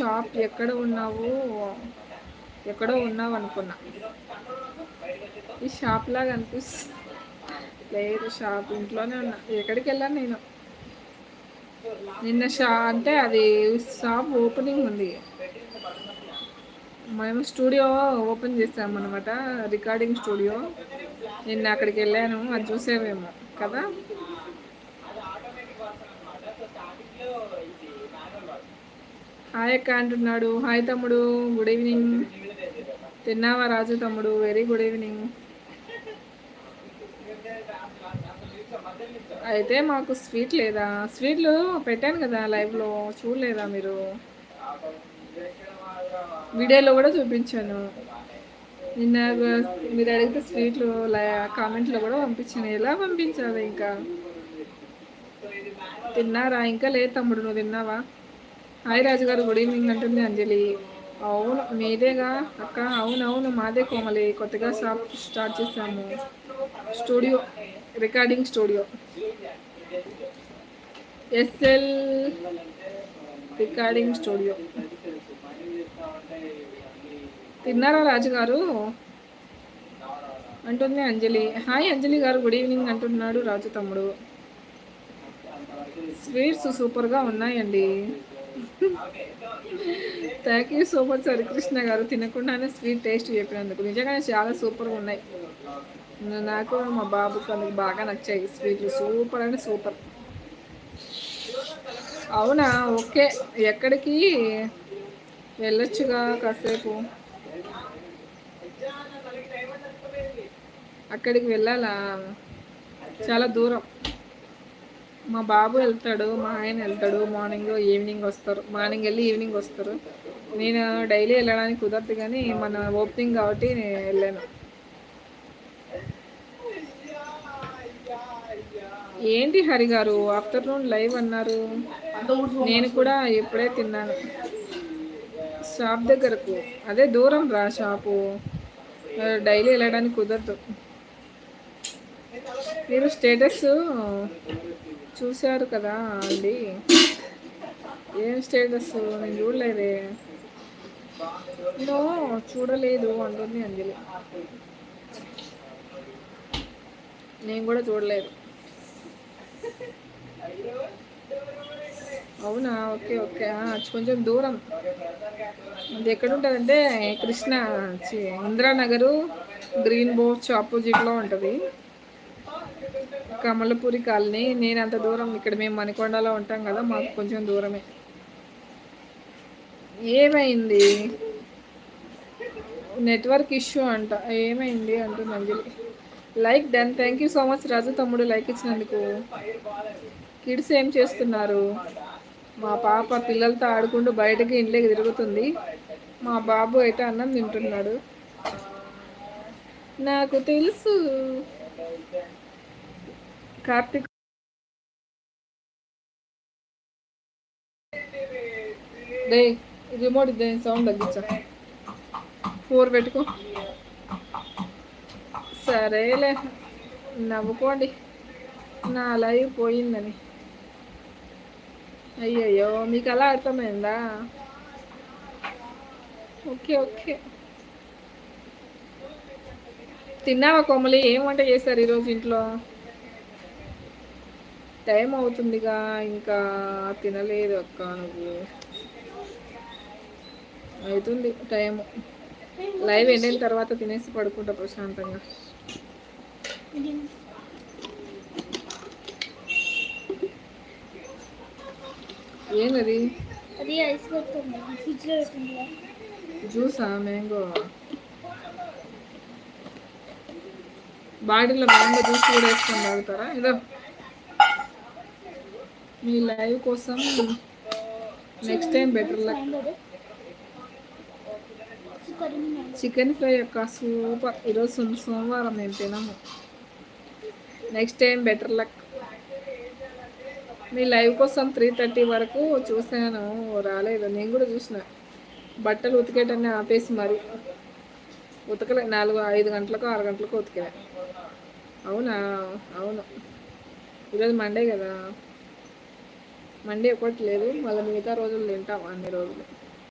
Shop ఎక్కడ ఉన్నావు ఎక్కడో ఉన్నావు అనుకున్నా. ఈ షాప్ లాగా అనిపిస్తుంది. లేదు షాప్ ఇంట్లోనే ఉన్నా. ఎక్కడికి వెళ్ళాను నేను? నిన్న షా అంటే అది షాప్ ఓపెనింగ్ ఉంది. మేము స్టూడియో ఓపెన్ చేసాము అనమాట రికార్డింగ్ స్టూడియో. నిన్న అక్కడికి వెళ్ళాను అది చూసేవేమో కదా? హాయ్ అక్క అంటున్నాడు. హాయ్ తమ్ముడు. గుడ్ ఈవినింగ్ తిన్నావా రాజు తమ్ముడు? వెరీ గుడ్ ఈవినింగ్ అయితే మాకు స్వీట్ లేదా? స్వీట్లు పెట్టాను కదా లైవ్లో చూడలేదా మీరు? వీడియోలో కూడా చూపించాను. నిన్న మీరు అడిగితే స్వీట్లు కామెంట్లో కూడా పంపించాను. ఎలా పంపించాలి ఇంకా? తిన్నారా? ఇంకా లేదు తమ్ముడు. నువ్వు తిన్నావా? హాయ్ రాజు గారు గుడ్ ఈవినింగ్ అంటుంది అంజలి. అవును మీదేగా? అక్క అవునవును మాదే కోమలి. కొత్తగా షాప్ స్టార్ట్ చేసాము studio recording studio. S L recording studio. తిన్నారా రాజుగారు అంటుంది అంజలి. హాయ్ అంజలి గారు గుడ్ ఈవినింగ్ అంటున్నాడు రాజు తమ్ముడు. స్వీట్స్ సూపర్గా ఉన్నాయండి. Thank you so much Harikrishna గారు తినకుండానే స్వీట్ టేస్ట్ చెప్పినందుకు. నిజంగానే చాలా సూపర్గా ఉన్నాయి. నాకు మా బాబుకు అందుకు బాగా నచ్చాయి స్వీట్లు సూపర్ అంటే సూపర్ అవునా? ఓకే. ఎక్కడికి? వెళ్ళొచ్చుగా కాసేపు. అక్కడికి వెళ్ళాలా? చాలా దూరం. మా బాబు వెళ్తాడు మా ఆయన వెళ్తాడు మార్నింగ్ ఈవినింగ్ వస్తారు. మార్నింగ్ వెళ్ళి ఈవినింగ్ వస్తారు. నేను డైలీ వెళ్ళడానికి కుదరదు కానీ మన ఓపెనింగ్ కాబట్టి నేను వెళ్ళాను. ఏంటి హరి గారు? ఆఫ్టర్నూన్ లైవ్ అన్నారు. నేను కూడా ఎప్పుడే తిన్నాను. షాప్ దగ్గరకు. అదే దూరం రా షాపు డైలీ వెళ్ళడానికి కుదరదు. మీరు స్టేటస్ చూశారు కదా అండి. ఏం స్టేటస్? నేను చూడలేదే. నో చూడలేదు అంటుంది అంజలి. నేను కూడా చూడలేదు. అవునా? Okay okay. కొంచెం దూరం. అది ఎక్కడ ఉంటుందంటే కృష్ణ ఇందిరానగరు గ్రీన్ బోర్చ్ ఆపోజిట్లో ఉంటుంది. కమలపూరి కాలనీ. నేను అంత దూరం ఇక్కడ మేము మణికొండలో ఉంటాం కదా మాకు కొంచెం దూరమే. ఏమైంది? నెట్వర్క్ ఇష్యూ అంట. ఏమైంది అంటుంది Anjali like done. Thank you so much Raju తమ్ముడు లైక్ ఇచ్చినందుకు. కిడ్స్ ఏం చేస్తున్నారు? మా పాప పిల్లలతో ఆడుకుంటూ బయటకి ఇంట్లోకి తిరుగుతుంది. మా బాబు అయితే అన్నం తింటున్నాడు. నాకు తెలుసు. కార్తిక్ డే రిమోట్ ఇదే సౌండ్ తగ్గించా. ఫోర్ పెట్టుకో. సరేలే నవ్వుకోండి. నా లైవ్ పోయిందని. అయ్యయ్యో మీకు అలా అర్థమైందా? Okay okay. తిన్నావా కొమ్మలి ఏం వంట చేశారు ఈరోజు ఇంట్లో? టైం అవుతుందిగా ఇంకా తినలేదు అక్క నువ్వు. అవుతుంది టైం. లైవ్ ఎండిన తర్వాత తినేసి పడుకుంటా ప్రశాంతంగా. ఏంది అది ఐస్ జ్యూసా మ్యాంగో? బాడీలో మ్యాంగో జ్యూస్ కూడా వేసుకొని తాగుతారా? ఇదో. మీ లైవ్ కోసం next time better luck chicken fry యొక్క సూపర్. ఈరోజు సోమవారం నేను తినము. నెక్స్ట్ టైం బెటర్ లక్ మీ లైవ్ కోసం త్రీ థర్టీ వరకు చూసాను రాలేదు. నేను కూడా చూసిన. బట్టలు ఉతికేటన్నీ ఆపేసి మరి. ఉతకలే. నాలుగు ఐదు గంటలకు ఆరు గంటలకు ఉతికా. అవునా? అవును. ఈరోజు మండే కదా? మండే ఒకటి లేదు మళ్ళీ మిగతా రోజులు తింటాం అన్ని రోజులు.